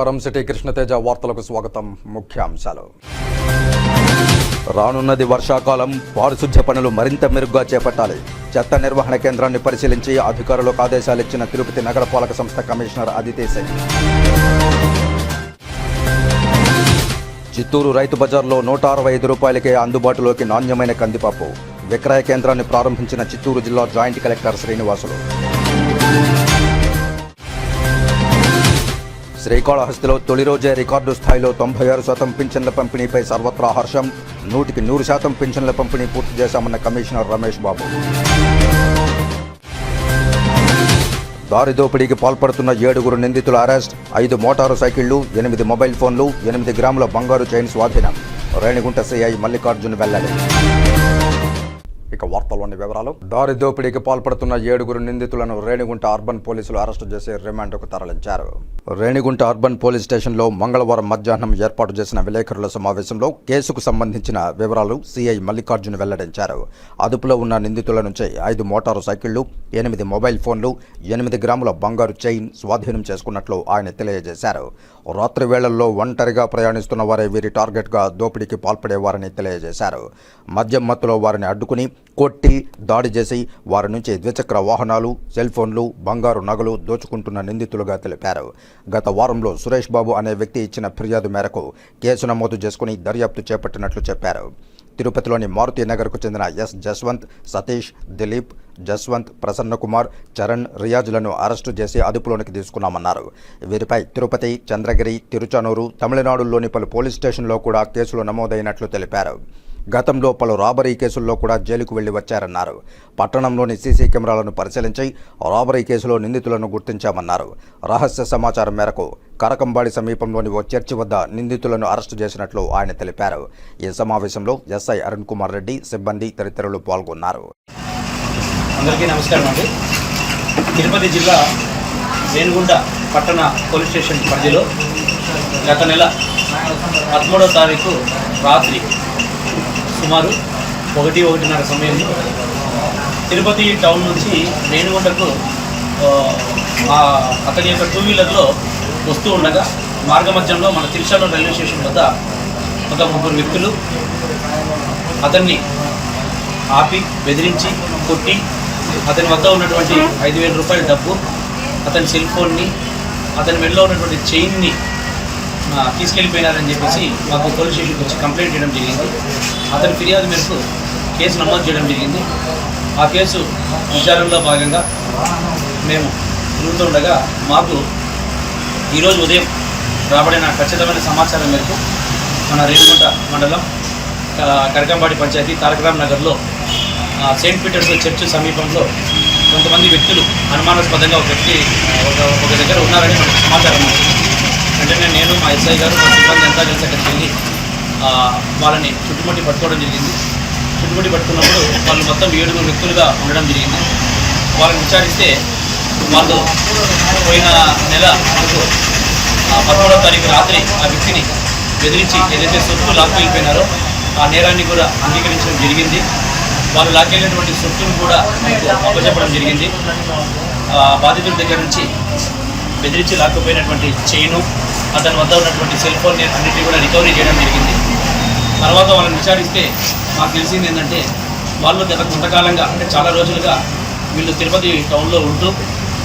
నమస్కారం. సిటీ కృష్ణతేజ వార్తలకు స్వాగతం. ముఖ్యాంశాలు. రానున్నది వర్షాకాలం. పారిశుధ్య పనులు మరింత మెరుగ్గా చేపట్టాలి. చెత్త నిర్వహణ కేంద్రాన్ని పరిశీలించి అధికారులకు ఆదేశాలు ఇచ్చిన తిరుపతి నగరపాలక సంస్థ కమిషనర్ అదితి సింగ్ చిత్తూరు రైతు బజార్లో నూట అరవై ఐదు రూపాయలకే అందుబాటులోకి నాణ్యమైన కందిపప్పు. విక్రయ కేంద్రాన్ని ప్రారంభించిన చిత్తూరు జిల్లా జాయింట్ కలెక్టర్ శ్రీనివాసులు. శ్రీకాళహస్తిలో తొలి రోజే రికార్డు స్థాయిలో తొంభై ఆరు శాతం పింఛన్ల పంపిణీపై సర్వత్రా హర్షం. నూటికి నూరు శాతం పింఛన్ల పంపిణీ పూర్తి చేశామన్న కమిషనర్ రమేష్ బాబు. దారి దోపిడీకి పాల్పడుతున్న ఏడుగురు నిందితుల అరెస్ట్ ఐదు మోటారు సైకిళ్ళు ఎనిమిది మొబైల్ ఫోన్లు ఎనిమిది గ్రాముల బంగారు చైన్ స్వాధీనం. రేణిగుంట సిఐ మల్లికార్జున్ వెల్లడి. ఇక వార్తల్లోని వివరాలు. దారి దోపిడీకి పాల్పడుతున్న ఏడుగురు నిందితులను రేణిగుంట అర్బన్ పోలీసులు అరెస్టు చేసి రిమాండ్కు తరలించారు. రేణిగుంట అర్బన్ పోలీస్ స్టేషన్లో మంగళవారం మధ్యాహ్నం ఏర్పాటు చేసిన విలేకరుల సమావేశంలో కేసుకు సంబంధించిన వివరాలు సిఐ మల్లికార్జున్ వెల్లడించారు. అదుపులో ఉన్న నిందితుల నుంచి ఐదు మోటారు సైకిళ్ళు ఎనిమిది మొబైల్ ఫోన్లు ఎనిమిది గ్రాముల బంగారు చైన్ స్వాధీనం చేసుకున్నట్లు ఆయన తెలియజేశారు. రాత్రి వేళల్లో ఒంటరిగా ప్రయాణిస్తున్న వారే వీరి టార్గెట్గా దోపిడీకి పాల్పడేవారని తెలియజేశారు. మద్యం మత్తులో వారిని అడ్డుకుని కొట్టి దాడి చేసి వారి నుంచి ద్విచక్ర వాహనాలు సెల్ ఫోన్లు బంగారు నగలు దోచుకుంటున్న నిందితులుగా తెలిపారు. గత వారంలో సురేష్ బాబు అనే వ్యక్తి ఇచ్చిన ఫిర్యాదు మేరకు కేసు నమోదు చేసుకుని దర్యాప్తు చేపట్టినట్లు చెప్పారు. తిరుపతిలోని మారుతి నగర్కు చెందిన ఎస్ జస్వంత్ సతీష్ దిలీప్ జస్వంత్ ప్రసన్న కుమార్ చరణ్ రియాజులను అరెస్టు చేసి అదుపులోనికి తీసుకున్నామన్నారు. వీరిపై తిరుపతి చంద్రగిరి తిరుచానూరు తమిళనాడులోని పలు పోలీస్ స్టేషన్లో కూడా కేసులు నమోదైనట్లు తెలిపారు. గతంలో పలు రాబరీ కేసుల్లో కూడా జైలుకు వెళ్ళి వచ్చారన్నారు. పట్టణంలోని సీసీ కెమెరాలను పరిశీలించి రాబరీ కేసులో నిందితులను గుర్తించామన్నారు. రహస్య సమాచారం మేరకు కరకంబాడి సమీపంలోని ఓ చర్చి వద్ద నిందితులను అరెస్టు చేసినట్లు ఆయన తెలిపారు. ఈ సమావేశంలో ఎస్ఐ అరుణ్ కుమార్ రెడ్డి సిబ్బంది తదితరులు పాల్గొన్నారు. అందరికీ నమస్కారం అండి. తిరుపతి జిల్లా రేణిగుంట పట్టణ పోలీస్ స్టేషన్ పరిధిలో గత నెల పదమూడవ తారీఖు రాత్రి సుమారు ఒకటి ఒకటిన్నర సమయంలో తిరుపతి టౌన్ నుంచి రేణుగుంటకు అతని యొక్క టూ వీలర్లో వస్తూ ఉండగా మార్గమధ్యంలో మన తిరుచానూరు రైల్వే స్టేషన్ వద్ద ఒక ముగ్గురు వ్యక్తులు అతన్ని ఆపి బెదిరించి కొట్టి అతని వద్ద ఉన్నటువంటి ఐదు వేల రూపాయల డబ్బు అతని సెల్ ఫోన్ని అతని మెడలో ఉన్నటువంటి చైన్ని తీసుకెళ్ళిపోయినారని చెప్పేసి మాకు పోలీస్ స్టేషన్కి వచ్చి కంప్లైంట్ చేయడం జరిగింది. అతని ఫిర్యాదు మేరకు కేసు నమోదు చేయడం జరిగింది. ఆ కేసు విచారణలో భాగంగా మేము తిరుగుతుండగా మాకు ఈరోజు ఉదయం రాబడిన ఖచ్చితమైన సమాచారం మేరకు మన రేణుగుంట మండలం క- కరకంబాడి పంచాయతీ తారకరామ్ నగర్లో సెయింట్ పీటర్స్ చర్చ్ సమీపంలో కొంతమంది వ్యక్తులు అనుమానాస్పదంగా ఒక వ్యక్తి ఒక ఒక దగ్గర ఉన్నారని మనకు సమాచారం వచ్చింది వెంటనే నేను మా ఎస్ఐ గారు మా సిబ్బంది అంతా కలిసి అక్కడికి వెళ్ళి వాళ్ళని చుట్టుముట్టి పట్టుకోవడం జరిగింది. చుట్టుముట్టి పట్టుకున్నప్పుడు వాళ్ళు మొత్తం ఏడుగురు వ్యక్తులుగా ఉండడం జరిగింది. వాళ్ళని విచారిస్తే వాళ్ళు పోయిన నెల మనకు పదమూడవ తారీఖు రాత్రి ఆ వ్యక్తిని బెదిరించి ఏదైతే సొత్తు లాక్కెళ్ళిపోయినారో ఆ నేరాన్ని కూడా అంగీకరించడం జరిగింది. వాళ్ళు లాక్కెళ్ళినటువంటి సొత్తును కూడా మనకు అప్పచెప్పడం జరిగింది. బాధితుల దగ్గర నుంచి బెదిరించి లాక్కుపోయినటువంటి చైను అతని వద్ద ఉన్నటువంటి సెల్ ఫోన్ అన్నింటినీ కూడా రికవరీ చేయడం జరిగింది. తర్వాత వాళ్ళని విచారిస్తే మాకు తెలిసింది ఏంటంటే వాళ్ళు గత కొంతకాలంగా అంటే చాలా రోజులుగా వీళ్ళు తిరుపతి టౌన్లో ఉంటూ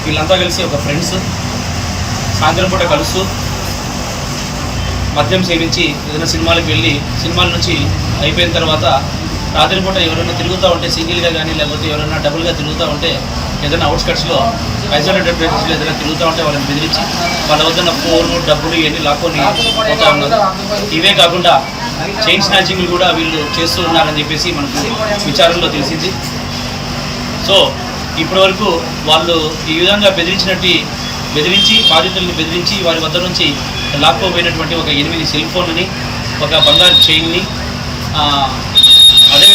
వీళ్ళంతా కలిసి ఒక ఫ్రెండ్స్ సాయంత్రం పూట కలుస్తూ మద్యం సేవించి ఏదైనా సినిమాలకు వెళ్ళి సినిమాల నుంచి అయిపోయిన తర్వాత రాత్రిపూట ఎవరైనా తిరుగుతూ ఉంటే సింగిల్గా కానీ లేకపోతే ఎవరైనా డబుల్గా తిరుగుతూ ఉంటే ఏదైనా అవుట్స్కట్స్లో ఐసోలేటెడ్ ప్లేసెస్లో ఏదైనా తిరుగుతూ ఉంటే వాళ్ళని బెదిరించి వాళ్ళ వద్ద ఫోన్లు ఫోన్ డబ్బులు ఇవన్నీ లాక్కొని పోతా ఉన్నారు. ఇవే కాకుండా చైన్ స్నాచింగ్లు కూడా వీళ్ళు చేస్తూ ఉన్నారని చెప్పేసి మనకు విచారంలో తెలిసింది. సో ఇప్పటి వరకు వాళ్ళు ఈ విధంగా బెదిరించినట్టు బెదిరించి బాధితుల్ని బెదిరించి వారి వద్ద నుంచి లాక్కోపోయినటువంటి ఒక ఎనిమిది సెల్ ఫోన్ని ఒక బంగారు చైన్ని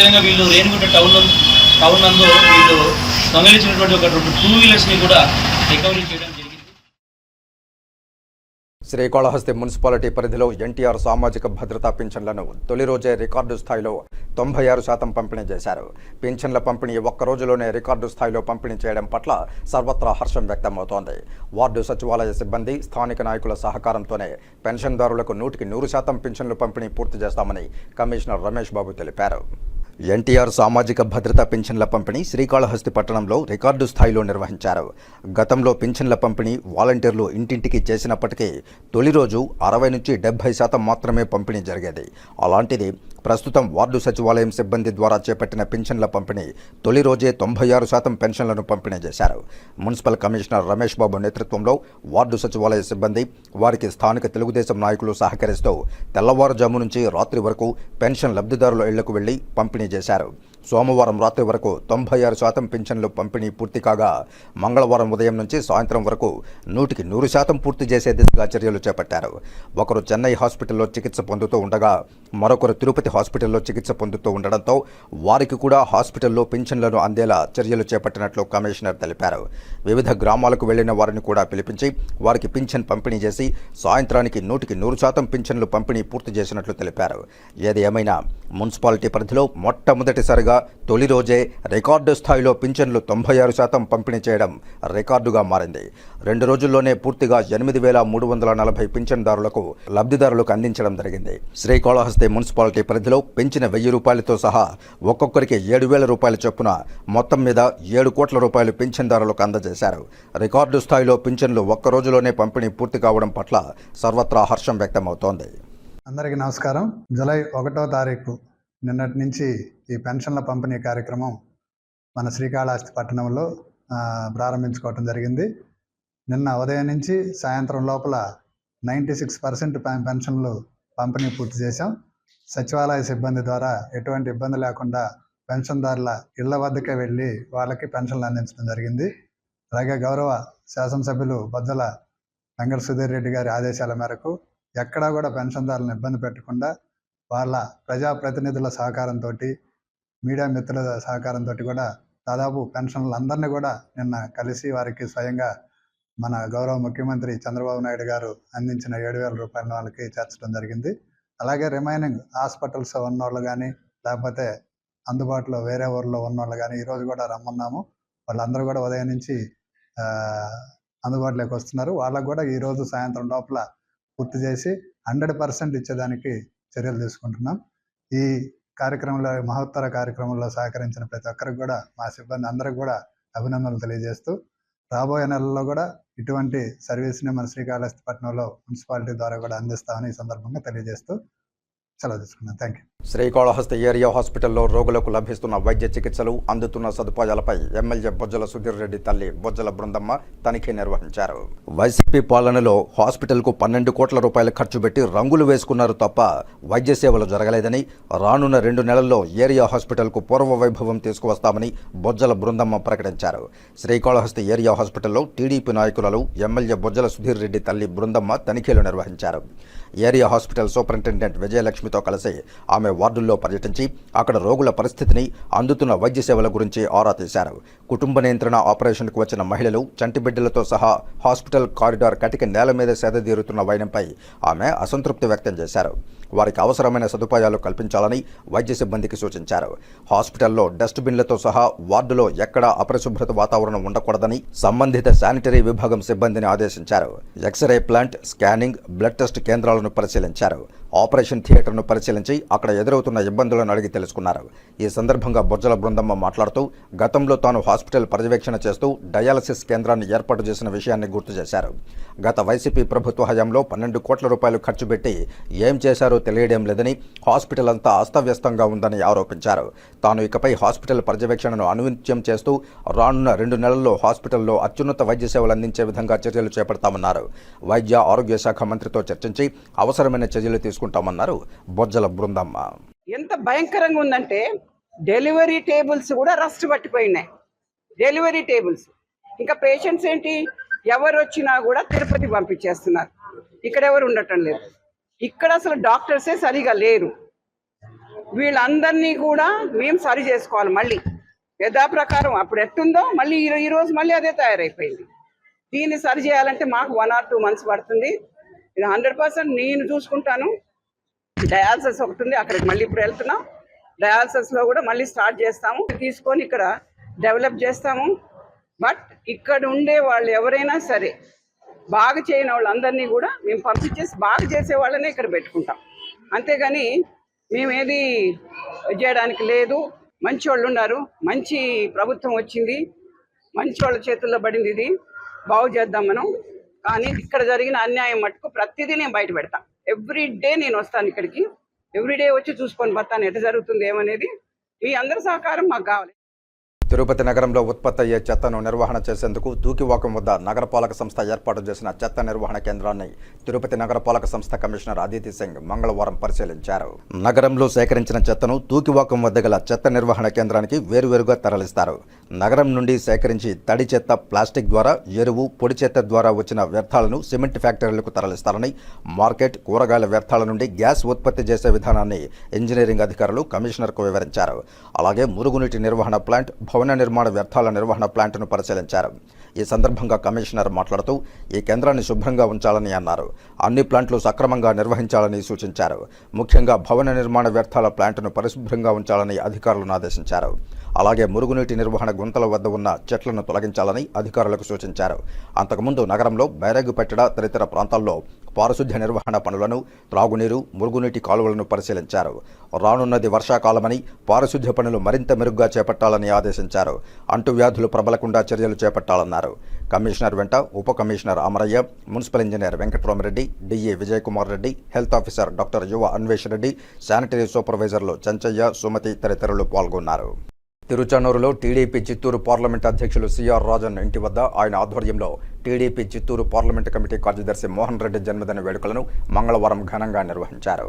విధంగా వీళ్ళు రేణిగుంట టౌన్ టౌన్ నందు వీళ్ళు దొంగలించినటువంటి ఒక రెండు టూ వీలర్స్ని కూడా రికవరీ చేయడం జరిగింది. శ్రీకాళహస్తి మున్సిపాలిటీ పరిధిలో ఎన్టీఆర్ సామాజిక భద్రతా పింఛన్లను తొలి రోజే రికార్డు స్థాయిలో తొంభై ఆరు శాతం పంపిణీ చేశారు. పింఛన్ల పంపిణీ ఒక్క రోజులోనే రికార్డు స్థాయిలో పంపిణీ చేయడం పట్ల సర్వత్రా హర్షం వ్యక్తమవుతోంది. వార్డు సచివాలయ సిబ్బంది స్థానిక నాయకుల సహకారంతోనే పెన్షన్దారులకు నూటికి నూరు శాతం పింఛన్లు పంపిణీ పూర్తి చేస్తామని కమిషనర్ రమేష్ బాబు తెలిపారు. ఎన్టీఆర్ సామాజిక భద్రతా పింఛన్ల పంపిణీ శ్రీకాళహస్తి పట్టణంలో రికార్డు స్థాయిలో నిర్వహించారు. గతంలో పింఛన్ల పంపిణీ వాలంటీర్లు ఇంటింటికి చేసినప్పటికీ తొలి రోజు అరవై నుంచి డెబ్బై శాతం మాత్రమే పంపిణీ జరిగేది. అలాంటిది ప్రస్తుతం వార్డు సచివాలయం సిబ్బంది ద్వారా చేపట్టిన పింఛన్ల పంపిణీ తొలి రోజే తొంభై ఆరు శాతం పెన్షన్లను పంపిణీ చేశారు. మున్సిపల్ కమిషనర్ రమేష్ బాబు నేతృత్వంలో వార్డు సచివాలయ సిబ్బంది వారికి స్థానిక తెలుగుదేశం నాయకులు సహకరిస్తూ తెల్లవారుజాము నుంచి రాత్రి వరకు పెన్షన్ లబ్ధిదారుల ఇళ్ళకు వెళ్ళి పంపిణీ చేశారు సోమవారం రాత్రి వరకు తొంభై ఆరు శాతం పింఛన్లు పంపిణీ పూర్తి కాగా మంగళవారం ఉదయం నుంచి సాయంత్రం వరకు నూటికి నూరు శాతం పూర్తి చేసే దిశగా చర్యలు చేపట్టారు. ఒకరు చెన్నై హాస్పిటల్లో చికిత్స పొందుతూ ఉండగా మరొకరు తిరుపతి హాస్పిటల్లో చికిత్స పొందుతూ ఉండడంతో వారికి కూడా హాస్పిటల్లో పింఛన్లను అందేలా చర్యలు చేపట్టినట్లు కమిషనర్ తెలిపారు. వివిధ గ్రామాలకు వెళ్ళిన వారిని కూడా పిలిపించి వారికి పింఛన్ పంపిణీ చేసి సాయంత్రానికి నూటికి నూరు శాతం పింఛన్లు పంపిణీ పూర్తి చేసినట్లు తెలిపారు. ఏది ఏమైనా మున్సిపాలిటీ పరిధిలో మొట్టమొదటిసారిగా తొలి రోజే రికార్డు స్థాయిలో పింఛన్లు తొంభై ఆరు శాతం పంపిణీ చేయడం రికార్డుగా మారింది. రెండు రోజుల్లోనే పూర్తిగా ఎనిమిది వేల మూడు వందల నలభై పింఛన్దారులకు లబ్ధిదారులకు అందించడం జరిగింది. శ్రీకాళహస్తి మున్సిపాలిటీ పరిధిలో పెంచిన వెయ్యి రూపాయలతో సహా ఒక్కొక్కరికి ఏడు వేల రూపాయల చొప్పున మొత్తం మీద ఏడు కోట్ల రూపాయలు పింఛన్దారులకు అందజేశారు. రికార్డు స్థాయిలో పింఛన్లు ఒక్క రోజులోనే పంపిణీ పూర్తి కావడం పట్ల సర్వత్రా హర్షం వ్యక్తమవుతోంది. అందరికీ నమస్కారం. జూలై ఒకటో తారీఖు నిన్నటి నుంచి ఈ పెన్షన్ల పంపిణీ కార్యక్రమం మన శ్రీకాళహస్తి పట్టణంలో ప్రారంభించుకోవటం జరిగింది. నిన్న ఉదయం నుంచి సాయంత్రం లోపల నైంటీ సిక్స్ పర్సెంట్ పెన్షన్లు పంపిణీ పూర్తి చేశాం. సచివాలయ సిబ్బంది ద్వారా ఎటువంటి ఇబ్బంది లేకుండా పెన్షన్దారుల ఇళ్ళ వద్దకే వెళ్ళి వాళ్ళకి పెన్షన్లు అందించడం జరిగింది. అలాగే గౌరవ శాసనసభ్యులు బద్దల వెంకట సుధీర్ రెడ్డి గారి ఆదేశాల మేరకు ఎక్కడా కూడా పెన్షన్దారులను ఇబ్బంది పెట్టకుండా వాళ్ళ ప్రజాప్రతినిధుల సహకారంతో మీడియా మిత్రుల సహకారంతో కూడా దాదాపు పెన్షన్లు అందరినీ కూడా నిన్న కలిసి వారికి స్వయంగా మన గౌరవ ముఖ్యమంత్రి చంద్రబాబు నాయుడు గారు అందించిన ఏడు వేల రూపాయల వాళ్ళకి చేర్చడం జరిగింది. అలాగే రిమైనింగ్ హాస్పిటల్స్ ఉన్నోళ్ళు కానీ లేకపోతే అందుబాటులో వేరే ఊర్లో ఉన్నోళ్ళు కానీ ఈరోజు కూడా రమ్మన్నాము. వాళ్ళందరూ కూడా ఉదయం నుంచి అందుబాటులోకి వస్తున్నారు. వాళ్ళకు కూడా ఈరోజు సాయంత్రం లోపల పూర్తి చేసి హండ్రెడ్ పర్సెంట్ ఇచ్చేదానికి చర్యలు తీసుకుంటున్నాం. ఈ కార్యక్రమంలో మహత్తర కార్యక్రమంలో సహకరించిన ప్రతి ఒక్కరికి కూడా మా సిబ్బంది అందరికి కూడా అభినందనలు తెలియజేస్తూ రాబోయే నెలల్లో కూడా ఇటువంటి సర్వీస్ని మన శ్రీకాళహస్తిపట్నంలో మున్సిపాలిటీ ద్వారా కూడా అందిస్తామని ఈ సందర్భంగా తెలియజేస్తూ సెలవు తీసుకున్నాను థ్యాంక్ యూ శ్రీకాళహస్తి ఏరియా హాస్పిటల్లో రోగులకు లభిస్తున్న వైద్య చికిత్సలు అందుతున్న సదుపాయాలపై ఎమ్మెల్యే బొజ్జల సుధీర్ రెడ్డి తల్లి బొజ్జల బృందమ్మ తనిఖీ నిర్వహించారు. వైసీపీ పాలనలో హాస్పిటల్కు పన్నెండు కోట్ల రూపాయలు ఖర్చు పెట్టి రంగులు వేసుకున్నారు తప్ప వైద్య సేవలు జరగలేదని రానున్న రెండు నెలల్లో ఏరియా హాస్పిటల్కు పూర్వ వైభవం తీసుకువస్తామని బొజ్జల బృందమ్మ ప్రకటించారు. శ్రీకాళహస్తి ఏరియా హాస్పిటల్లో టీడీపీ నాయకులలో ఎమ్మెల్యే బొజ్జల సుధీర్ రెడ్డి తల్లి బృందమ్మ తనిఖీలు నిర్వహించారు. ఏరియా హాస్పిటల్ సూపరింటెండెంట్ విజయలక్ష్మితో కలిసి ఆమె వార్డుల్లో పర్యటించి అక్కడ రోగుల పరిస్థితిని అందుతున్న వైద్య సేవల గురించి ఆరా తీశారు. కుటుంబ నియంత్రణ ఆపరేషన్కు వచ్చిన మహిళలు చంటి బిడ్డలతో సహా హాస్పిటల్ కారిడార్ కటిక నేల మీద సేదదీరుతున్న వైనంపై ఆమె అసంతృప్తి వ్యక్తం చేశారు. వారికి అవసరమైన సదుపాయాలు కల్పించాలని వైద్య సిబ్బందికి సూచించారు. హాస్పిటల్లో డస్ట్బిన్లతో సహా వార్డులో ఎక్కడా అపరిశుభ్రత వాతావరణం ఉండకూడదని సంబంధిత శానిటరీ విభాగం సిబ్బందిని ఆదేశించారు. X ray plant scanning blood test కేంద్రాలను పరిశీలించారు. ఆపరేషన్ థియేటర్ను పరిశీలించి అక్కడ ఎదురవుతున్న ఇబ్బందులను అడిగి తెలుసుకున్నారు. ఈ సందర్భంగా బొజ్జల బృందమ్మ మాట్లాడుతూ గతంలో తాను హాస్పిటల్ పర్యవేక్షణ చేస్తూ డయాలసిస్ కేంద్రాన్ని ఏర్పాటు చేసిన విషయాన్ని గుర్తు చేశారు. గత వైసీపీ ప్రభుత్వ హయాంలో పన్నెండు కోట్ల రూపాయలు ఖర్చు పెట్టి ఏం చేశారో తెలియడం లేదని హాస్పిటల్ అంతా అస్తవ్యస్తంగా ఉందని ఆరోపించారు. తాను ఇకపై హాస్పిటల్ పర్యవేక్షణను అనునిత్యం చేస్తూ రానున్న రెండు నెలల్లో హాస్పిటల్లో అత్యున్నత వైద్య సేవలు అందించే విధంగా చర్యలు చేపడతామన్నారు. వైద్య ఆరోగ్య శాఖ మంత్రితో చర్చించి అవసరమైన చర్యలు తీసుకుంటామన్నారు బొజ్జల బృందమ్మ. ఎంత భయంకరంగా ఉందంటే డెలివరీ టేబుల్స్ కూడా రస్ట్ పట్టిపోయినాయి. Delivery tables. ఇంకా పేషెంట్స్ ఏంటి? ఎవరు వచ్చినా కూడా తిరుపతి పంపించేస్తున్నారు. ఇక్కడ ఎవరు ఉండటం లేదు. ఇక్కడ అసలు డాక్టర్సే సరిగా లేరు. వీళ్ళందరినీ కూడా మేము సరి చేసుకోవాలి మళ్ళీ. యథా ప్రకారం అప్పుడు ఎట్టుందో మళ్ళీ ఈ- రోజు మళ్ళీ అదే తయారైపోయింది. దీన్ని సరి చేయాలంటే మాకు వన్ ఆర్ టూ మంత్స్ పడుతుంది. ఇది హండ్రెడ్ పర్సెంట్ నేను చూసుకుంటాను. డయాలసిస్ ఒకటి ఉంది అక్కడికి మళ్ళీ ఇప్పుడు వెళ్తున్నాం. డయాలసిస్లో కూడా మళ్ళీ స్టార్ట్ చేస్తాము. తీసుకొని ఇక్కడ డెవలప్ చేస్తాము. బట్ ఇక్కడ ఉండే వాళ్ళు ఎవరైనా సరే బాగా చేయని వాళ్ళందరినీ కూడా మేము పంపించేసి బాగా చేసే వాళ్ళనే ఇక్కడ పెట్టుకుంటాం. అంతేగాని మేమేది చేయడానికి లేదు. మంచి వాళ్ళు ఉన్నారు. మంచి ప్రభుత్వం వచ్చింది. మంచి వాళ్ళ చేతుల్లో పడింది ఇది. బాగు చేద్దాం మనం. కానీ ఇక్కడ జరిగిన అన్యాయం మటుకు ప్రతిదీ నేను బయట పెడతా. ఎవ్రీ డే నేను వస్తాను ఇక్కడికి. ఎవ్రీ డే వచ్చి చూసుకొని పోతాను. ఎట్లా జరుగుతుంది ఏమనేది మీ అందరి సహకారం మాకు కావాలి. తిరుపతి నగరంలో ఉత్పత్తి అయ్యే చెత్తను నిర్వహణ చేసేందుకు తూకివాకం వద్ద నగరపాలక సంస్థ ఏర్పాటు చేసిన చెత్త నిర్వహణ కేంద్రాన్ని తిరుపతి నగరపాలక సంస్థ కమిషనర్ అదితి సింగ్ మంగళవారం పరిశీలించారు. నగరంలో సేకరించిన చెత్తను తూకివాకం వద్ద గల చెత్త నిర్వహణ కేంద్రానికి వేరువేరుగా తరలిస్తారు. నగరం నుండి సేకరించి తడి చెత్త ప్లాస్టిక్ ద్వారా ఎరువు పొడి చెత్త ద్వారా వచ్చిన వ్యర్థాలను సిమెంట్ ఫ్యాక్టరీలకు తరలిస్తారని మార్కెట్ కూరగాయల వ్యర్థాల నుండి గ్యాస్ ఉత్పత్తి చేసే విధానాన్ని ఇంజనీరింగ్ అధికారులు కమిషనర్కు వివరించారు. అలాగే మురుగునీటి నిర్వహణ ప్లాంట్ భవన నిర్మాణ వ్యర్థాల నిర్వహణ ప్లాంట్ను పరిశీలించారు. ఈ సందర్భంగా కమిషనర్ మాట్లాడుతూ ఈ కేంద్రాన్ని శుభ్రంగా ఉంచాలని అన్నారు. అన్ని ప్లాంట్లు సక్రమంగా నిర్వహించాలని సూచించారు. ముఖ్యంగా భవన నిర్మాణ వ్యర్థాల ప్లాంట్ను పరిశుభ్రంగా ఉంచాలని అధికారులను ఆదేశించారు. అలాగే మురుగునీటి నిర్వహణ గుంతల వద్ద ఉన్న చెట్లను తొలగించాలని అధికారులకు సూచించారు. అంతకుముందు నగరంలో బైరగు పెట్టడ తదితర ప్రాంతాల్లో పారిశుధ్య నిర్వహణ పనులను త్రాగునీరు మురుగునీటి కాలువలను పరిశీలించారు. రానున్నది వర్షాకాలమని పారిశుధ్య పనులు మరింత మెరుగ్గా చేపట్టాలని ఆదేశించారు. అంటువ్యాధులు ప్రబలకుండా చర్యలు చేపట్టాలన్నారు. కమిషనర్ వెంట ఉప commissioner Amarayya municipal engineer Venkatarami Reddy D A Vijayakumar Reddy health officer doctor Yuva Anvesh Reddy sanitary సూపర్వైజర్లు Chanchayya Sumathi తదితరులు పాల్గొన్నారు. తిరుచానూరులో టీడీపీ చిత్తూరు పార్లమెంట్ అధ్యక్షులు సిఆర్ రాజన్ ఇంటి వద్ద ఆయన ఆధ్వర్యంలో టీడీపీ చిత్తూరు పార్లమెంట్ కమిటీ కార్యదర్శి మోహన్ రెడ్డి జన్మదిన వేడుకలను మంగళవారం ఘనంగా నిర్వహించారు.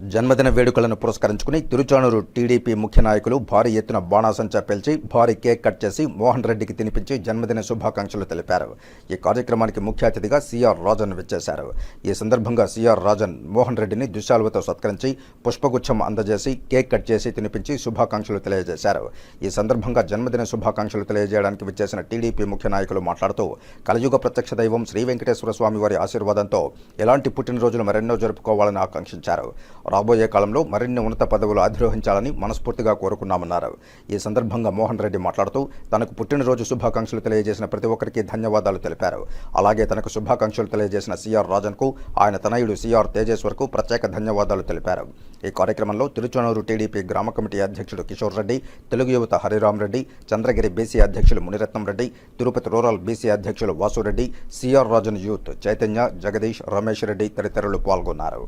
జన్మదిన వేడుకలను పురస్కరించుకుని తిరుచానూరు టీడీపీ ముఖ్య నాయకులు భారీ ఎత్తున బాణాసంచా పేల్చి భారీ కేక్ కట్ చేసి మోహన్ రెడ్డికి తినిపించి జన్మదిన శుభాకాంక్షలు తెలిపారు. ఈ కార్యక్రమానికి ముఖ్య అతిథిగా సిఆర్ రాజన్ విచ్చేశారు. ఈ సందర్భంగా సిఆర్ రాజన్ మోహన్ రెడ్డిని దుశాలువతో సత్కరించి పుష్పగుచ్చం అందజేసి కేక్ కట్ చేసి తినిపించి శుభాకాంక్షలు తెలియజేశారు. ఈ సందర్భంగా జన్మదిన శుభాకాంక్షలు తెలియజేయడానికి విచ్చేసిన టీడీపీ ముఖ్య నాయకులు మాట్లాడుతూ కలియుగ ప్రత్యక్ష దైవం శ్రీ వెంకటేశ్వర స్వామి వారి ఆశీర్వాదంతో ఎలాంటి పుట్టినరోజులు మరెన్నో జరుపుకోవాలని ఆకాంక్షించారు. రాబోయే కాలంలో మరిన్ని ఉన్నత పదవులు అధిరోహించాలని మనస్ఫూర్తిగా కోరుకున్నామన్నారు. ఈ సందర్భంగా మోహన్ రెడ్డి మాట్లాడుతూ తనకు పుట్టినరోజు శుభాకాంక్షలు తెలియజేసిన ప్రతి ఒక్కరికి ధన్యవాదాలు తెలిపారు. అలాగే తనకు శుభాకాంక్షలు తెలియజేసిన సిఆర్ రాజన్కు ఆయన తనయుడు సిఆర్ తేజేశ్వర్కు ప్రత్యేక ధన్యవాదాలు తెలిపారు. ఈ కార్యక్రమంలో తిరుచానూరు టీడీపీ గ్రామ కమిటీ అధ్యక్షుడు కిషోర్ రెడ్డి తెలుగు యువత హరిరామ్ రెడ్డి చంద్రగిరి బీసీ అధ్యక్షులు మునిరత్నం రెడ్డి తిరుపతి రూరల్ బీసీ అధ్యక్షులు వాసురెడ్డి సిఆర్ రాజన్ యూత్ చైతన్య జగదీష్ రమేష్ రెడ్డి తదితరులు పాల్గొన్నారు.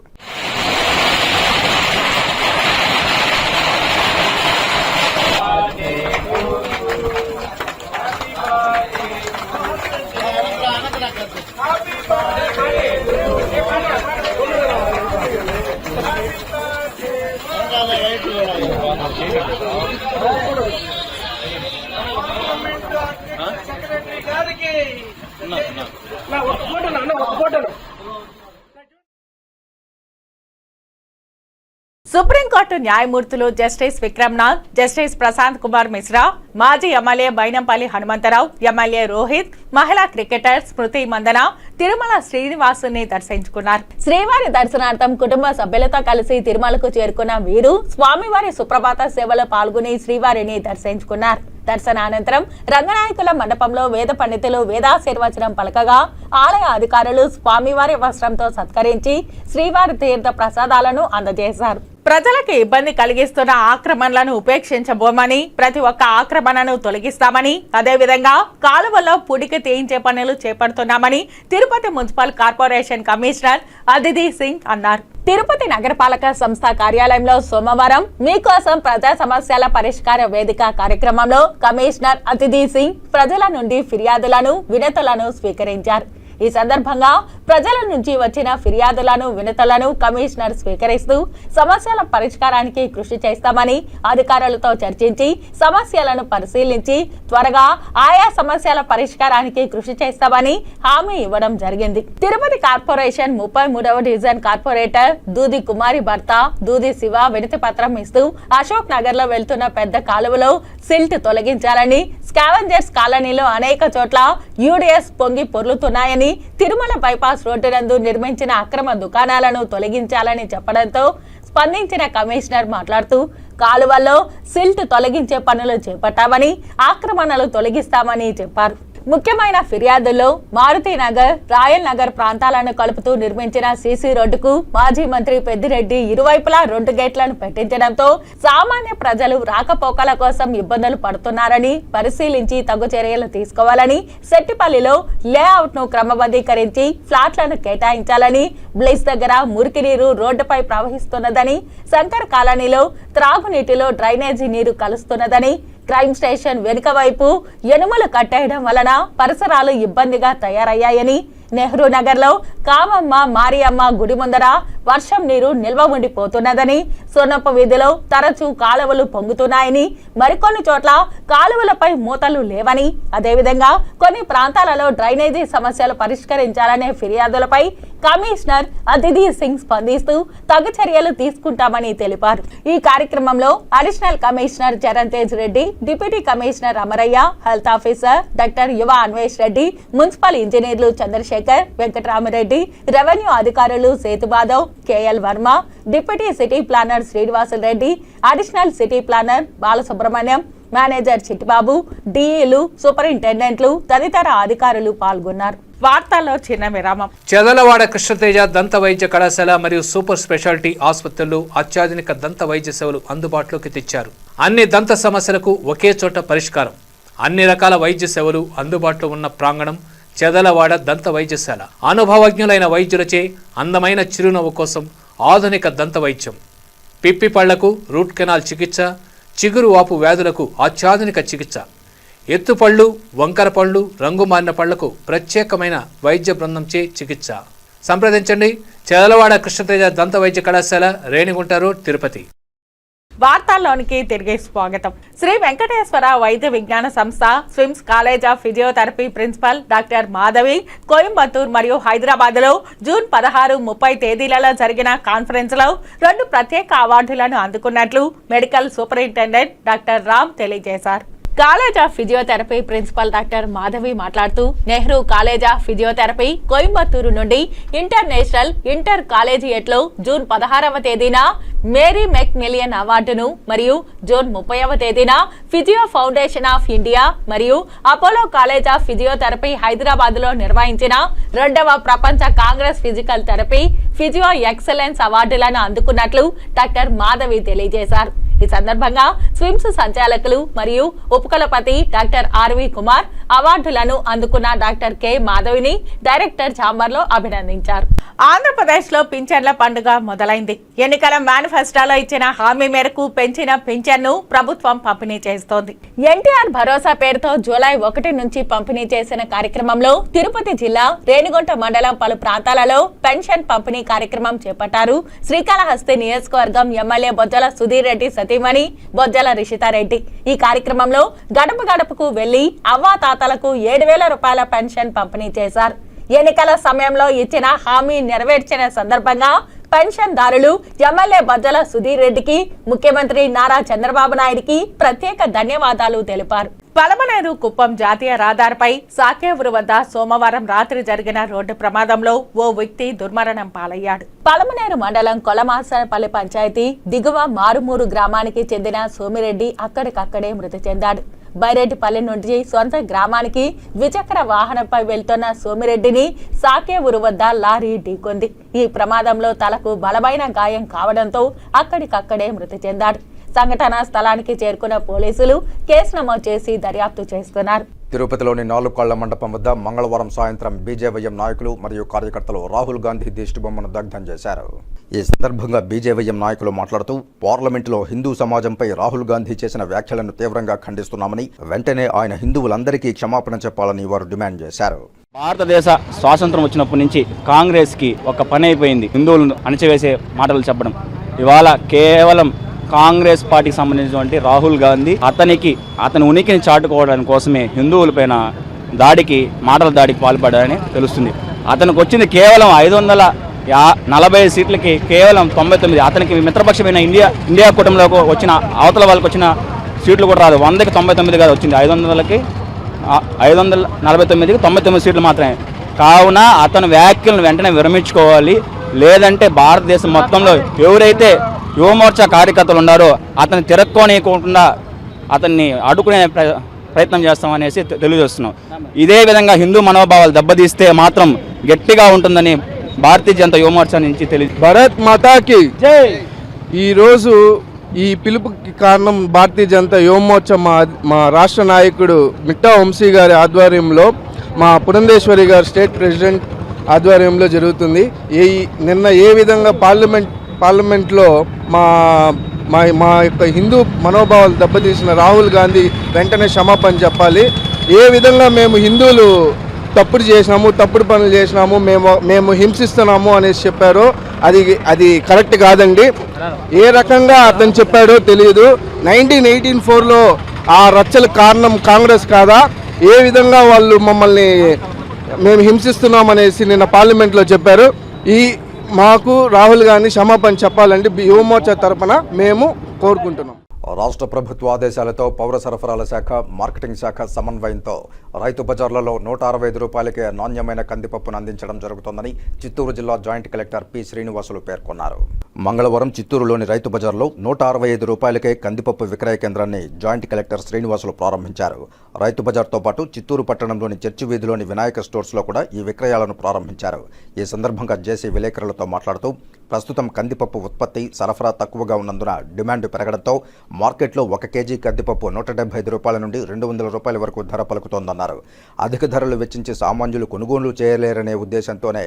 సుప్రీంకోర్టు న్యాయమూర్తులు జస్టిస్ విక్రమ్నాథ్ జస్టిస్ ప్రశాంత్ కుమార్ మిశ్రా మాజీ ఎమ్మెల్యే బైనంపల్లి హనుమంతరావు ఎమ్మెల్యే రోహిత్ మహిళా క్రికెటర్ స్మృతి మందన తిరుమల శ్రీనివాసుని దర్శించుకున్నారు. శ్రీవారి దర్శనార్థం కుటుంబ సభ్యులతో కలిసి తిరుమలకు చేరుకున్న వీరు స్వామివారి సుప్రభాత సేవలో పాల్గొని శ్రీవారిని దర్శించుకున్నారు. దర్శనానంతరం రంగనాయకుల మండపంలో వేద పండితులు వేదాశీర్వచనం పలకగా ఆలయ అధికారులు స్వామివారి వస్త్రంతో సత్కరించి శ్రీవారి తీర్థ ప్రసాదాలను అందజేశారు. ప్రజలకు ఇబ్బంది కలిగిస్తున్న ఆక్రమణలను ఉపేక్షించబోమని ప్రతి ఒక్క ఆక్రమణను తొలగిస్తామని అదేవిధంగా కాలువలో పుడికి తీయించే పనులు చేపడుతున్నామని Tirupati municipal corporation commissioner Aditi Singh అన్నారు. తిరుపతి నగరపాలక సంస్థ కార్యాలయంలో సోమవారం మీకోసం ప్రజా సమస్యల పరిష్కార వేదిక కార్యక్రమంలో కమిషనర్ అతిథి సింగ్ ప్రజల నుండి ఫిర్యాదులను వినతులను స్వీకరించారు. ఈ సందర్భంగా ప్రజల నుంచి వచ్చిన ఫిర్యాదులను వినతులను కమిషనర్ స్వీకరిస్తూ సమస్యల పరిష్కారానికి కృషి చేస్తామని అధికారులతో చర్చించి సమస్యలను పరిశీలించి త్వరగా ఆయా సమస్యల పరిష్కారానికి కృషి చేస్తామని హామీ ఇవ్వడం జరిగింది. తిరుపతి కార్పొరేషన్ ముప్పై మూడవ డివిజన్ కార్పొరేటర్ దూది కుమారి భర్త దూది శివ వినతి పత్రం ఇస్తూ అశోక్ నగర్లో వెళ్తున్న పెద్ద కాలువలో సిల్ట్ తొలగించాలని స్కావెంజర్స్ కాలనీలో అనేక చోట్ల యూడిఎస్ పొంగి పొర్లుతున్నాయని చేయాలని తిరుమల బైపాస్ రోడ్డు నందు నిర్మించిన అక్రమ దుకాణాలను తొలగించాలని చెప్పడంతో స్పందించిన కమిషనర్ మాట్లాడుతూ కాలువల్లో సిల్ట్ తొలగించే పనులు చేపట్టామని ఆక్రమణలు తొలగిస్తామని చెప్పారు. ముఖ్యమైన ఫిర్యాదుల్లో మారుతి నగర్ రాయల్ నగర్ ప్రాంతాలను కలుపుతూ నిర్మించిన సీసీ రోడ్డుకు మాజీ మంత్రి పెద్దిరెడ్డి ఇరువైపులా రెండు గేట్లను పెట్టించడంతో సామాన్య ప్రజలు రాకపోకల కోసం ఇబ్బందులు పడుతున్నారని పరిశీలించి తగు చర్యలు తీసుకోవాలని సెట్టిపల్లిలో లేఅవుట్ను క్రమబద్ధీకరించి ఫ్లాట్లను కేటాయించాలని బ్లేస్ దగ్గర మురికి నీరు రోడ్డుపై ప్రవహిస్తున్నదని శంకర్ కాలనీలో త్రాగునీటిలో డ్రైనేజీ నీరు కలుస్తున్నదని క్రైమ్ స్టేషన్ వెనుక వైపు ఎనుమలు కట్టేయడం వలన పరిసరాలు ఇబ్బందిగా తయారయ్యాయని నెహ్రూ నగర్లో కామమ్మ మారియమ్మ గుడి ముందర వర్షం నీరు నిల్వ ఉండిపోతున్నదని సొనప్ప వీధిలో తరచూ కాలువలు పొంగుతున్నాయని మరికొన్ని చోట్ల కాలువలపై మూతలు లేవని అదేవిధంగా కొన్ని ప్రాంతాలలో డ్రైనేజీ సమస్యలు పరిష్కరించాలనే ఫిర్యాదులపై కమిషనర్ అతిథి సింగ్ స్పందిస్తూ తగు చర్యలు తీసుకుంటామని తెలిపారు. ఈ కార్యక్రమంలో additional commissioner Charan Tej Reddy deputy commissioner Amaraiah health officer doctor Yuva Anvesh Reddy municipal ఇంజనీర్లు చంద్రశేఖర్ వెంకటరామరెడ్డి రెవెన్యూ అధికారులు సేతుబాదవ్ KL Varma deputy city planner Srinivasulu Reddy additional city planner Balasubramanyam manager Chittibabu డిఈలు సూపరింటెండెంట్లు తదితర అధికారులు పాల్గొన్నారు. వార్తల్లో చిన్న విరామం. చెదలవాడ కృష్ణతేజ దంత వైద్య కళాశాల మరియు సూపర్ స్పెషాలిటీ ఆసుపత్రుల్లో అత్యాధునిక దంత వైద్య సేవలు అందుబాటులోకి తెచ్చారు. అన్ని దంత సమస్యలకు ఒకే చోట పరిష్కారం. అన్ని రకాల వైద్య సేవలు అందుబాటులో ఉన్న ప్రాంగణం చెదలవాడ దంత వైద్యశాల. అనుభవజ్ఞులైన వైద్యులచే అందమైన చిరునవ్వు కోసం ఆధునిక దంత వైద్యం. పిప్పి పళ్ళకు రూట్ కెనాల్ చికిత్స చిగురు వాపు వ్యాధులకు అత్యాధునిక చికిత్స. ఎత్తుపళ్ళు వంకర పళ్ళు రంగు మారిన పళ్ళకు ప్రత్యేకమైన వైద్య బృందంచే చికిత్స. సంప్రదించండి చెదలవాడ కృష్ణతేజ దంత వైద్య కళాశాల రేణిగుంట రోడ్ తిరుపతి. వార్తల్లోనికి తిరిగి స్వాగతం. శ్రీ వెంకటేశ్వర వైద్య విజ్ఞాన సంస్థ SVIMS college of physiotherapy principal doctor Madhavi Coimbatore మరియు హైదరాబాద్లో జూన్ పదహారు ముప్పై తేదీలలో జరిగిన కాన్ఫరెన్స్లో రెండు ప్రత్యేక అవార్డులను అందుకున్నట్లు మెడికల్ సూపరింటెండెంట్ డాక్టర్ రామ్ తెలియజేశారు. College of physiotherapy principal doctor Madhavi మాట్లాడుతూ Nehru college of physiotherapy Coimbatore నుండి ఇంటర్నేషనల్ ఇంటర్ కాలేజియేట్లో జూన్ పదహారవ తేదీన మేరీ మెక్ మిలియన్ అవార్డును మరియు జూన్ ముప్పైవ తేదీన ఫిజియో ఫౌండేషన్ ఆఫ్ ఇండియా మరియు అపోలో కాలేజ్ ఆఫ్ ఫిజియోథెరపీ హైదరాబాద్లో నిర్వహించిన రెండవ ప్రపంచ congress physical therapy physio excellence అవార్డులను అందుకున్నట్లు డాక్టర్ మాధవి తెలియజేశారు. ఈ సందర్భంగా స్విమ్స్ సంచాలకులు మరియు ఉపకులపతి డాక్టర్ ఆర్వి కుమార్ అవార్డులను అందుకున్న డాక్టర్ కె మాధవిని డైరెక్టర్ ఛాంబర్లో అభినందించారు. ఆంధ్రప్రదేశ్లో పింఛన్ల పండుగ మొదలైంది. ఎన్నికల మేనిఫెస్టోలో ఇచ్చిన హామీ మేరకు పెంచిన పింఛన్ను ప్రభుత్వం పంపిణీ చేస్తోంది. ఎన్టీఆర్ భరోసా పేరుతో జూలై ఒకటి నుంచి పంపిణీ చేసిన కార్యక్రమంలో తిరుపతి జిల్లా రేణిగుంట మండలం పలు ప్రాంతాలలో పెన్షన్ పంపిణీ కార్యక్రమం చేపట్టారు. శ్రీకాళహస్తి నియోజకవర్గం ఎమ్మెల్యే బొజ్జల సుధీర్ రెడ్డి సతీమణి బొజ్జల రిషితారెడ్డి. ఈ కార్యక్రమంలో గడప గడపకు వెళ్ళి అవ్వాతాతలకు ఏడు వేల రూపాయల పెన్షన్ పంపిణీ చేశారు. ఎన్నికల సమయంలో ఇచ్చిన హామీ నెరవేర్చిన సందర్భంగా పెన్షన్దారులు ఎమ్మెల్యే బజ్జల సుధీర్ రెడ్డికి ముఖ్యమంత్రి నారా చంద్రబాబు నాయుడికి ప్రత్యేక ధన్యవాదాలు తెలిపారు. పలమనేరు కుప్పం జాతీయ రహదారిపై సాకేవురు వద్ద సోమవారం రాత్రి జరిగిన రోడ్డు ప్రమాదంలో ఓ వ్యక్తి దుర్మరణం పాలయ్యాడు. పలమనేరు మండలం కొలమాసనపల్లి పంచాయతీ దిగువ మారుమూరు గ్రామానికి చెందిన సోమిరెడ్డి అక్కడికక్కడే మృతి చెందాడు. బైరెడ్డిపల్లి నుండి సొంత గ్రామానికి ద్విచక్ర వాహనంపై వెళ్తున్న సోమిరెడ్డిని సాకేవురు వద్ద లారీ ఢీకొంది. ఈ ప్రమాదంలో తలకు బలమైన గాయం కావడంతో అక్కడికక్కడే మృతి చెందాడు. సంఘటనా స్థలానికి చేరుకున్న పోలీసులు కేసు నమోదు చేసి దర్యాప్తు చేస్తున్నారు. తిరుపతిలోని నాలుగు కాళ్ళ మండపం వద్ద మంగళవారం సాయంత్రం బీజేవైఎం నాయకులు మరియు కార్యకర్తలు రాహుల్ గాంధీ దిష్టిబొమ్మను దగ్ధం చేశారు. ఈ సందర్భంగా బీజేవైఎం నాయకులు మాట్లాడుతూ పార్లమెంటులో హిందూ సమాజంపై రాహుల్ గాంధీ చేసిన వ్యాఖ్యలను తీవ్రంగా ఖండిస్తున్నామని వెంటనే ఆయన హిందువులందరికీ క్షమాపణ చెప్పాలని వారు డిమాండ్ చేశారు. భారతదేశ స్వాతంత్రం వచ్చినప్పటి నుంచి కాంగ్రెస్కి ఒక పని అయిపోయింది హిందువులను అణచివేసే మాటలు చెప్పడం. ఇవాళ కేవలం కాంగ్రెస్ పార్టీకి సంబంధించినటువంటి రాహుల్ గాంధీ అతనికి అతని ఉనికిని చాటుకోవడానికి కోసమే హిందువులపైన దాడికి మాటల దాడికి పాల్పడారని తెలుస్తుంది. అతనికి వచ్చింది కేవలం ఐదు వందల యా నలభై సీట్లకి కేవలం తొంభై తొమ్మిది. అతనికి మిత్రపక్షమైన ఇండియా ఇండియా కూటమిలోకి వచ్చిన అవతల వాళ్ళకి వచ్చిన సీట్లు కూడా రాదు. వందకి తొంభై తొమ్మిది కాదు వచ్చింది. ఐదు వందలకి ఐదు వందల నలభై తొమ్మిదికి తొంభై తొమ్మిది సీట్లు మాత్రమే. కావున అతను వ్యాఖ్యలను వెంటనే విరమించుకోవాలి. లేదంటే భారతదేశం మొత్తంలో ఎవరైతే యువమోర్చా కార్యకర్తలు ఉన్నారో. అతన్ని తిరక్కోనియకుండా అతన్ని అడ్డుకునే ప్ర- ప్రయత్నం చేస్తామనేసి తెలియజేస్తున్నాం. ఇదే విధంగా హిందూ మనోభావాలు దెబ్బతీస్తే మాత్రం గట్టిగా ఉంటుందని భారతీయ జనతా యువమోర్చా నుంచి తెలియ భరత్ మాతాకి ఈరోజు ఈ పిలుపుకి కారణం భారతీయ జనతా యువమోర్చా మా మా రాష్ట్ర నాయకుడు మిట్టా వంశీ గారి ఆధ్వర్యంలో మా పురంధేశ్వరి గారు స్టేట్ ప్రెసిడెంట్ ఆధ్వర్యంలో జరుగుతుంది. ఏ నిన్న ఏ విధంగా పార్లమెంట్ పార్లమెంట్లో మా మా మా యొక్క హిందూ మనోభావాలు దెబ్బతీసిన రాహుల్ గాంధీ వెంటనే క్షమాపణ చెప్పాలి. ఏ విధంగా మేము హిందువులు తప్పుడు చేసినాము తప్పుడు పనులు చేసినాము మేము మేము హింసిస్తున్నాము అనేసి చెప్పారు అది అది కరెక్ట్ కాదండి. ఏ రకంగా అతను చెప్పాడో తెలియదు నైన్టీన్ ఎయిటీన్ ఫోర్లో ఆ రచ్చల కారణం కాంగ్రెస్ కాదా? ఏ విధంగా వాళ్ళు మమ్మల్ని మేము హింసిస్తున్నాం అనేసి నిన్న పార్లమెంట్లో చెప్పారు. ఈ మాకు రాహుల్ గాంధీ క్షమాపణ చెప్పాలండి యువమోర్చా తరపున మేము కోరుకుంటున్నాం. రాష్ట్ర ప్రభుత్వ ఆదేశాలతో పౌర సరఫరాల శాఖ మార్కెటింగ్ శాఖ సమన్వయంతో రైతు బజార్లలో నూట అరవై ఐదు రూపాయలకే నాణ్యమైన కందిపప్పును అందించడం జరుగుతోందని చిత్తూరు జిల్లా జాయింట్ కలెక్టర్ పి. శ్రీనివాసులు పేర్కొన్నారు. మంగళవారం చిత్తూరులోని రైతు బజార్లో నూట అరవై ఐదు రూపాయలకే కందిపప్పు విక్రయ కేంద్రాన్ని జాయింట్ కలెక్టర్ శ్రీనివాసులు ప్రారంభించారు. రైతు బజార్తో పాటు చిత్తూరు పట్టణంలోని చర్చి వీధిలోని వినాయక స్టోర్స్లో కూడా ఈ విక్రయాలను ప్రారంభించారు. ఈ సందర్భంగా జేసీ విలేకరులతో మాట్లాడుతూ ప్రస్తుతం కందిపప్పు ఉత్పత్తి సరఫరా తక్కువగా ఉన్నందున డిమాండ్ పెరగడంతో మార్కెట్లో ఒక కేజీ కందిపప్పు నూట డెబ్బై ఐదు రూపాయల నుండి రెండు వందల రూపాయల వరకు ధర పలుకుతోందన్నారు. అధిక ధరలు వెచ్చించి సామాన్యులు కొనుగోలు చేయలేరనే ఉద్దేశంతోనే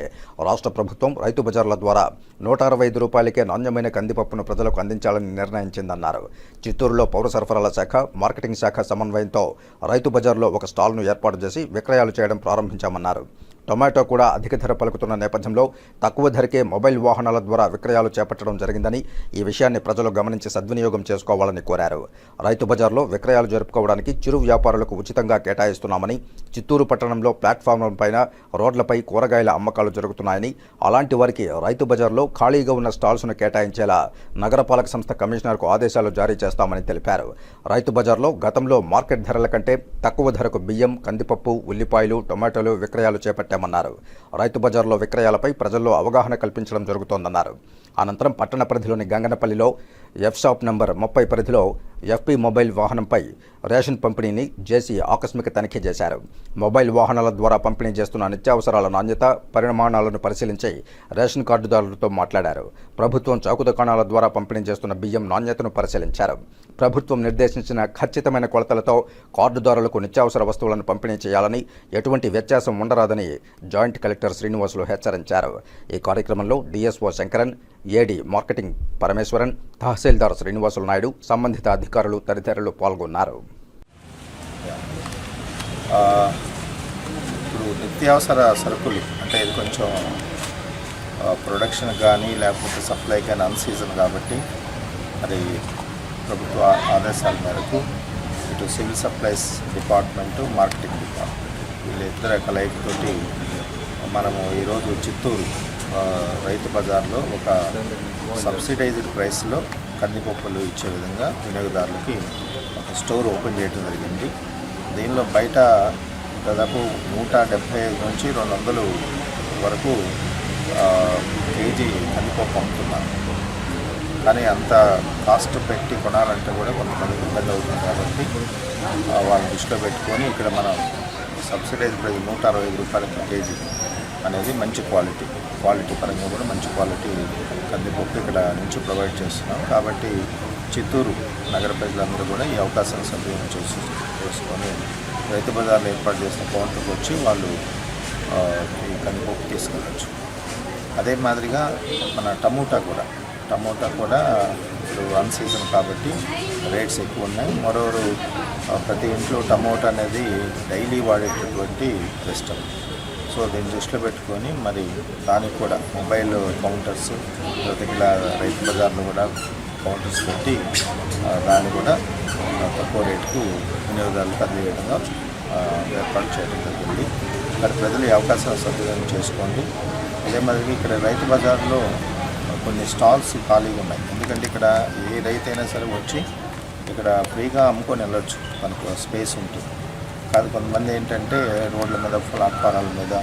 రాష్ట్ర ప్రభుత్వం రైతు బజార్ల ద్వారా నూట అరవై ఐదు రూపాయలకే నాణ్యమైన కందిపప్పును ప్రజలకు అందించాలని నిర్ణయించిందన్నారు. చిత్తూరులో పౌర సరఫరాల శాఖ మార్కెటింగ్ శాఖ సమన్వయంతో రైతు రైతు బజార్లో ఒక స్టాల్ను ఏర్పాటు చేసి విక్రయాలు చేయడం ప్రారంభించామన్నారు. టొమాటో కూడా అధిక ధర పలుకుతున్న నేపథ్యంలో తక్కువ ధరకే మొబైల్ వాహనాల ద్వారా విక్రయాలు చేపట్టడం జరిగిందని ఈ విషయాన్ని ప్రజలు గమనించి సద్వినియోగం చేసుకోవాలని కోరారు. రైతు బజార్లో విక్రయాలు జరుపుకోవడానికి చిరు వ్యాపారులకు ఉచితంగా కేటాయిస్తున్నామని చిత్తూరు పట్టణంలో ప్లాట్ఫామ్లపైన రోడ్లపై కూరగాయల అమ్మకాలు జరుగుతున్నాయని అలాంటి వారికి రైతు బజార్లో ఖాళీగా ఉన్న స్టాల్స్ను కేటాయించేలా నగరపాలక సంస్థ కమిషనర్కు ఆదేశాలు జారీ చేస్తామని తెలిపారు. రైతు బజార్లో గతంలో మార్కెట్ ధరల కంటే తక్కువ ధరకు బియ్యం కందిపప్పు ఉల్లిపాయలు టొమాటోలు విక్రయాలు చేపట్టారు చేశామన్నారు రైతు బజార్లో విక్రయాలపై ప్రజల్లో అవగాహన కల్పించడం జరుగుతోందన్నారు. అనంతరం పట్టణ పరిధిలోని గంగనపల్లిలో ఎఫ్ షాప్ నంబర్ ముప్పై పరిధిలో ఎఫ్పి మొబైల్ వాహనంపై రేషన్ పంపిణీని జేసీ ఆకస్మిక తనిఖీ చేశారు. మొబైల్ వాహనాల ద్వారా పంపిణీ చేస్తున్న నిత్యావసరాల నాణ్యత పరిమాణాలను పరిశీలించి రేషన్ కార్డుదారులతో మాట్లాడారు. ప్రభుత్వం చౌక దుకాణాల ద్వారా పంపిణీ చేస్తున్న బియ్యం నాణ్యతను పరిశీలించారు. ప్రభుత్వం నిర్దేశించిన ఖచ్చితమైన కొలతలతో కార్డుదారులకు నిత్యావసర వస్తువులను పంపిణీ చేయాలని ఎటువంటి వ్యత్యాసం ఉండరాదని జాయింట్ కలెక్టర్ శ్రీనివాసులు హెచ్చరించారు. ఈ కార్యక్రమంలో DSO Shankaran AD marketing Parameswaran తహసీల్దార్ శ్రీనివాసులు నాయుడు సంబంధిత అధికారులు తదితరులు పాల్గొన్నారు. ఇప్పుడు నిత్యావసర సరుకులు అంటే ఇది కొంచెం ప్రొడక్షన్ కానీ లేకపోతే సప్లై కానీ అన్సీజన్ కాబట్టి మరి ప్రభుత్వ ఆదేశాల మేరకు ఇటు civil supplies department marketing department వీళ్ళిద్దరు కలయికతోటి మనము ఈరోజు చిత్తూరు రైతు బజార్లో ఒక సబ్సిడైజ్డ్ ప్రైస్లో కందిపప్పులు ఇచ్చే విధంగా వినియోగదారులకి ఒక స్టోర్ ఓపెన్ చేయడం జరిగింది. దీనిలో బయట దాదాపు నూట డెబ్భై ఐదు నుంచి రెండు వందలు వరకు కేజీ కందిపప్పు అమ్ముతున్నారు. కానీ అంత కాస్ట్ పెట్టి కొనాలంటే కూడా కొంతమంది ఇబ్బంది అవుతుంది కాబట్టి వాళ్ళని దృష్టిలో పెట్టుకొని ఇక్కడ మనం సబ్సిడైజ్ ప్రైస్ నూట అరవై ఐదు రూపాయలకి కేజీ అనేది మంచి క్వాలిటీ. క్వాలిటీ పరంగా కూడా మంచి క్వాలిటీ కందిపప్పు ఇక్కడ నుంచి ప్రొవైడ్ చేస్తున్నాం. కాబట్టి చిత్తూరు నగర ప్రజలందరూ కూడా ఈ అవకాశాన్ని సద్వినియోగం చేసి చేసుకొని రైతు బజార్లు ఏర్పాటు చేసిన కౌంటర్కి వచ్చి వాళ్ళు ఈ కందిపప్పు తీసుకెళ్ళచ్చు. అదే మాదిరిగా మన టమోటా కూడా టమోటా కూడా ఇప్పుడు అన్ సీజన్ కాబట్టి రేట్స్ ఎక్కువ ఉన్నాయి. మరోరు ప్రతి ఇంట్లో టమోటా అనేది డైలీ వాడేటటువంటి వెజిటబుల్ సో దీన్ని దృష్టిలో పెట్టుకొని మరి దానికి కూడా మొబైల్ కౌంటర్స్ తర్వాత ఇలా రైతు బజార్లో కూడా కౌంటర్స్ పెట్టి దాన్ని కూడా తక్కువ రేటుకు వినియోగదారులు అందే విధంగా ఏర్పాటు చేయడం జరిగింది. మరి ప్రజలు ఈ అవకాశాలు సద్వినియోగం చేసుకోండి. అదే మాదిరిగా ఇక్కడ రైతు బజార్లో కొన్ని స్టాల్స్ ఖాళీగా ఉన్నాయి. ఎందుకంటే ఇక్కడ ఏ రైతు అయినా సరే వచ్చి ఇక్కడ ఫ్రీగా అమ్ముకొని వెళ్ళొచ్చు. మనకు స్పేస్ ఉంటుంది. కాదు కొంతమంది ఏంటంటే రోడ్ల మీద ప్లాట్ఫారాల మీద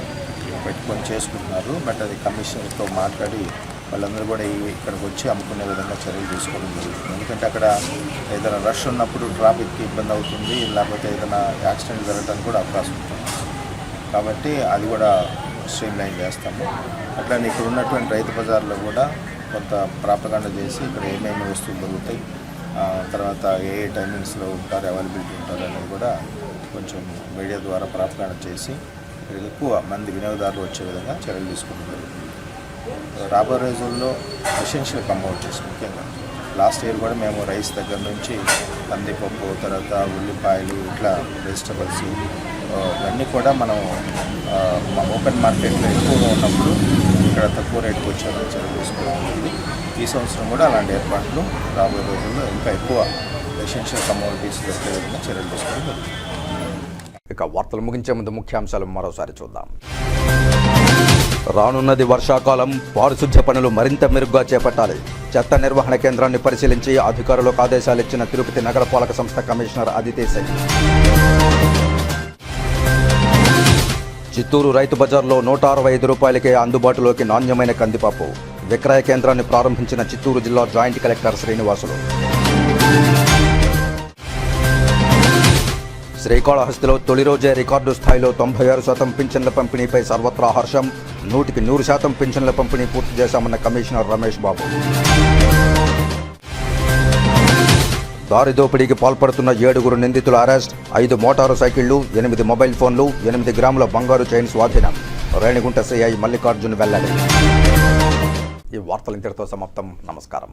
పెట్టుకొని చేసుకుంటున్నారు. బట్ అది కమిషనర్తో మాట్లాడి వాళ్ళందరూ కూడా ఇక్కడికి వచ్చి అమ్ముకునే విధంగా చర్యలు తీసుకోవడం జరుగుతుంది. ఎందుకంటే అక్కడ ఏదైనా రష్ ఉన్నప్పుడు ట్రాఫిక్కి ఇబ్బంది అవుతుంది లేకపోతే ఏదైనా యాక్సిడెంట్ జరగడానికి కూడా అవకాశం ఉంటుంది. కాబట్టి అది కూడా స్ట్రీమ్ లైన్ చేస్తాము. అట్లానే ఇక్కడ ఉన్నటువంటి రైతు బజార్లో కూడా కొంత ప్రాపగాండ చేసి ఇక్కడ ఏమేమి వస్తువులు దొరుకుతాయి తర్వాత ఏ ఏ టైమింగ్స్లో ఉంటారు అవైలబిలిటీ ఉంటారు అనేది కూడా కొంచెం మీడియా ద్వారా ప్రాపగాండ చేసి ఇక్కడికి ఎక్కువ మంది వినియోగదారులు వచ్చే విధంగా చర్యలు తీసుకోవడం జరుగుతుంది. రాబోయే రోజుల్లో ఎసెన్షియల్ కమోడిటీస్ ముఖ్యంగా లాస్ట్ ఇయర్ కూడా మేము రైస్ దగ్గర నుంచి కందిపప్పు తర్వాత ఉల్లిపాయలు ఇట్లా వెజిటబుల్స్ ఇవన్నీ కూడా మనం మా ఓపెన్ మార్కెట్లో ఎక్కువగా ఉన్నప్పుడు ఇక్కడ తక్కువ రేటుకి వచ్చేదని చర్యలు తీసుకోవడం ఈ సంవత్సరం కూడా అలాంటి ఏర్పాట్లు రాబోయే రోజుల్లో ఇంకా ఎక్కువ ఎసెన్షియల్ కమోడిటీస్ దొరికే విధంగా చర్యలు తీసుకోవడం జరుగుతుంది. ఇక వార్తలు ముగించే ముందు ముఖ్యాంశాలు మరోసారి చూద్దాం. రానున్నది వర్షాకాలం పారిశుధ్య పనులు మరింత మెరుగ్గా చేపట్టాలి. చెత్త నిర్వహణ కేంద్రాన్ని పరిశీలించి అధికారులకు ఆదేశాలు ఇచ్చిన తిరుపతి నగరపాలక సంస్థ కమిషనర్ అదితి చిత్తూరు రైతు బజార్లో నూట అరవై ఐదు రూపాయలకే అందుబాటులోకి నాణ్యమైన కందిపప్పు. విక్రయ కేంద్రాన్ని ప్రారంభించిన చిత్తూరు జిల్లా జాయింట్ కలెక్టర్ శ్రీనివాసులు. శ్రీకాళహస్తిలో తొలి రోజే రికార్డు స్థాయిలో తొంభై ఆరు శాతం పింఛన్ల పంపిణీపై సర్వత్రా హర్షం. నూటికి నూరు శాతం పింఛన్ల పంపిణీ పూర్తి చేశామన్న కమిషనర్ రమేష్ బాబు. దారి దోపిడీకి పాల్పడుతున్న ఏడుగురు నిందితుల అరెస్ట్ ఐదు మోటారు సైకిళ్ళు ఎనిమిది మొబైల్ ఫోన్లు ఎనిమిది గ్రాముల బంగారు చైన్ స్వాధీనం. రేణిగుంట సిఐ మల్లికార్జున్ వెల్లడి. ఈ వార్తలు ఇంతటితో సమాప్తం. నమస్కారం.